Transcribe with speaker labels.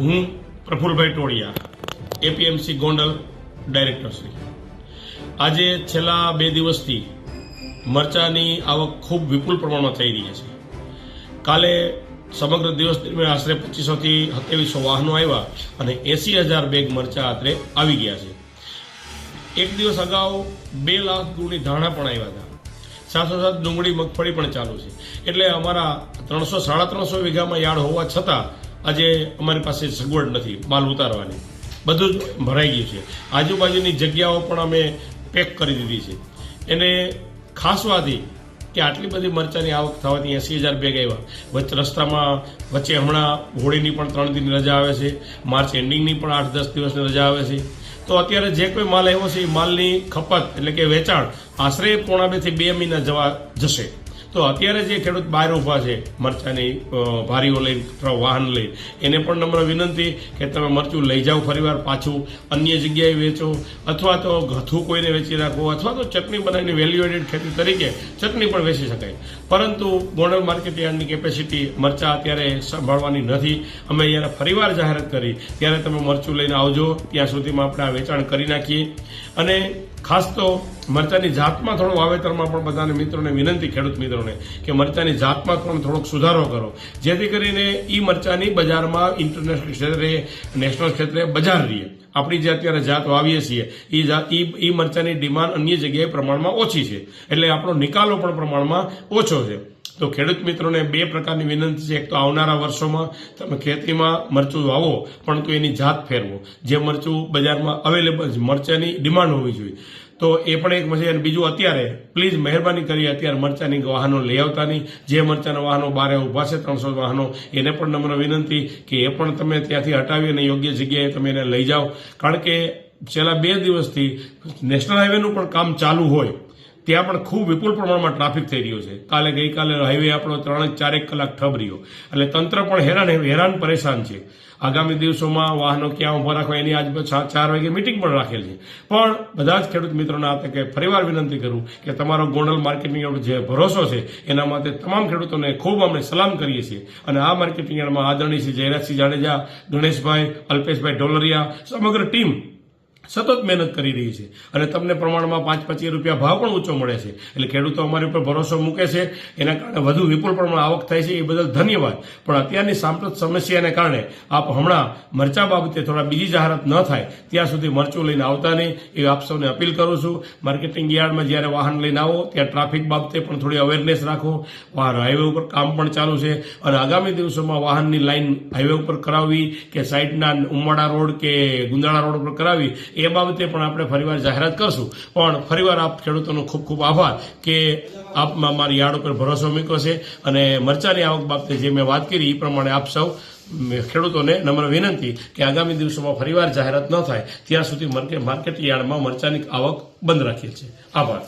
Speaker 1: હું Prafulbhai Toliya APMC Gondal director Shri. આજે છેલ્લા બે દિવસથી મરચાની આવક ખૂબ વિપુલ પ્રમાણમાં થઈ રહી છે. કાલે સમગ્ર દિવસ દરમિયાન આશરે પચીસોથી સત્યાવીસો વાહનો આવ્યા અને એસી હજાર બેગ મરચા આશરે આવી ગયા છે. એક દિવસ અગાઉ બે લાખ ગુણની ધાણા પણ આવ્યા હતા. સાથોસાથ ડુંગળી મગફળી પણ ચાલુ છે. એટલે અમારા ત્રણસો, સાડા ત્રણસો વીઘામાં યાર્ડ હોવા છતાં આજે અમારી પાસે સગવડ નથી, માલ ઉતારવાની. બધું જ ભરાઈ ગયું છે. આજુબાજુની જગ્યાઓ પણ અમે પેક કરી દીધી છે. એને ખાસ વાત કે આટલી બધી મરચાની આવક થવાથી એંસી હજાર બેગ આવ્યા. વચ્ચે રસ્તામાં, વચ્ચે હમણાં હોળીની પણ ત્રણ દિનની રજા આવે છે. માર્ચ એન્ડિંગની પણ આઠ દસ દિવસની રજા આવે છે. તો અત્યારે જે કોઈ માલ આવ્યો છે, એ માલની ખપત એટલે કે વેચાણ આશરે પોણા બેથી બે મહિના જવા જશે. તો અત્યારે જે ખેડૂત બહાર ઊભા છે, મરચાની ભારીઓ લઈ અથવા વાહન લઈ એને પણ નમ્ર વિનંતી કે તમે મરચું લઈ જાઓ ફરીવાર પાછું, અન્ય જગ્યાએ વેચો, અથવા તો ગથું કોઈને વેચી રાખો અથવા તો ચટણી બનાવીને વેલ્યુ એડેડ ખેતી તરીકે ચટણી પણ વેચી શકાય. પરંતુ ગોંડલ માર્કેટ યાર્ડની કેપેસિટી મરચા અત્યારે સંભાળવાની નથી. અમે જ્યારે ફરીવાર જાહેરાત કરી, ત્યારે તમે મરચું લઈને આવજો, ત્યાં સુધીમાં આપણે આ વેચાણ કરી નાખીએ. અને ખાસ તો મરચાની જાતમાં થોડું વાવેતરમાં પણ બધાને મિત્રોને વિનંતી, ખેડૂત મિત્રોને, કે મરચાની જાતમાં પણ થોડોક સુધારો કરો. જેથી કરીને એ મરચાની બજારમાં ઇન્ટરનેશનલ ક્ષેત્રે નેશનલ ક્ષેત્રે બજાર રહીએ. આપણી જે અત્યારે જાત વાવીએ છીએ એ જાત એ મરચાની ડિમાન્ડ અન્ય જગ્યાએ પ્રમાણમાં ઓછી છે. એટલે આપણો નિકાલો પણ પ્રમાણમાં ઓછો છે. તો ખેડૂત મિત્રોને બે પ્રકારની વિનંતી છે. એક તો આવનારા વર્ષોમાં તમે ખેતીમાં મરચું વાવો પરંતુ એની જાત ફેરવો. જે મરચું બજારમાં અવેલેબલ છે મરચાની ડિમાન્ડ હોવી જોઈએ. તો એ પણ એક મજા અને બીજું અત્યારે પ્લીઝ મહેરબાની કરી અત્યારે મરચાની વાહનો લઈ આવતા નહીં. જે મરચાના વાહનો બારે ઊભા છે, ત્રણસો વાહનો, એને પણ નમ્ર વિનંતી કે એ પણ તમે ત્યાંથી હટાવી અને યોગ્ય જગ્યાએ તમે એને લઈ જાઓ. કારણ કે છેલ્લા બે દિવસથી નેશનલ હાઈવેનું પણ કામ ચાલુ હોય. ત્યાં પણ ખૂબ વિપુલ પ્રમાણમાં ટ્રાફિક થઈ રહ્યો છે. કાલે ગઈકાલે હાઈવે આપણો ત્રણ ચારેક કલાક ઠપ રહ્યો. એટલે તંત્ર પણ હેરાન હેરાન પરેશાન છે. આગામી દિવસોમાં વાહનો ક્યાં ઊભા રાખવા એની આજ ચાર વાગે મિટિંગ પણ રાખેલ છે. પણ બધા જ ખેડૂત મિત્રોને તકે ફરીવાર વિનંતી કરું કે તમારો ગોંડલ માર્કેટિંગ જે ભરોસો છે, એના માટે તમામ ખેડૂતોને ખૂબ અમે સલામ કરીએ છીએ. અને આ માર્કેટિંગ યાર્ડમાં આદરણીય શ્રી જયરાજસિંહ જાડેજા, ગણેશભાઈ, અલ્પેશભાઈ ઢોલરિયા, સમગ્ર ટીમ સતત મહેનત કરી રહી છે. અને તમને પ્રમાણમાં પાંચ પચીસ રૂપિયા ભાવ પણ ઊંચો મળે છે. એટલે ખેડૂતો અમારી ઉપર ભરોસો મૂકે છે. એના કારણે વધુ વિપુલ પ્રમાણમાં આવક થાય છે. એ બદલ ધન્યવાદ. પણ અત્યારની સાંપ્રત સમસ્યાને કારણે આપ હમણાં મરચા બાબતે થોડા બીજી જાહેરાત ન થાય, ત્યાં સુધી મરચું લઈને આવતા નહીં. એ આપ સૌને અપીલ કરું છું. માર્કેટિંગ યાર્ડમાં જ્યારે વાહન લઈને આવો, ત્યાં ટ્રાફિક બાબતે પણ થોડી અવેરનેસ રાખો. વાહન હાઈવે ઉપર કામ પણ ચાલુ છે. અને આગામી દિવસોમાં વાહનની લાઈન હાઈવે ઉપર કરાવવી કે સાઈડના ઉમાડા રોડ કે ગુંદાળા રોડ ઉપર કરાવવી એ બાબતે પણ આપણે ફરીવાર જાહેરાત કરશું. પણ ફરીવાર આપ ખેડૂતોનો ખૂબ ખૂબ આભાર કે આપમાં મારી યાર્ડ ઉપર ભરોસો મૂક્યો છે અને મરચાની આવક બાબતે જે મેં વાત કરી એ પ્રમાણે આપ સૌ ખેડૂતોને નમ્ર વિનંતી કે આગામી દિવસોમાં ફરીવાર જાહેરાત ન થાય, ત્યાં સુધી માર્કેટ યાર્ડમાં મરચાની આવક બંધ રાખીએ છીએ. આભાર.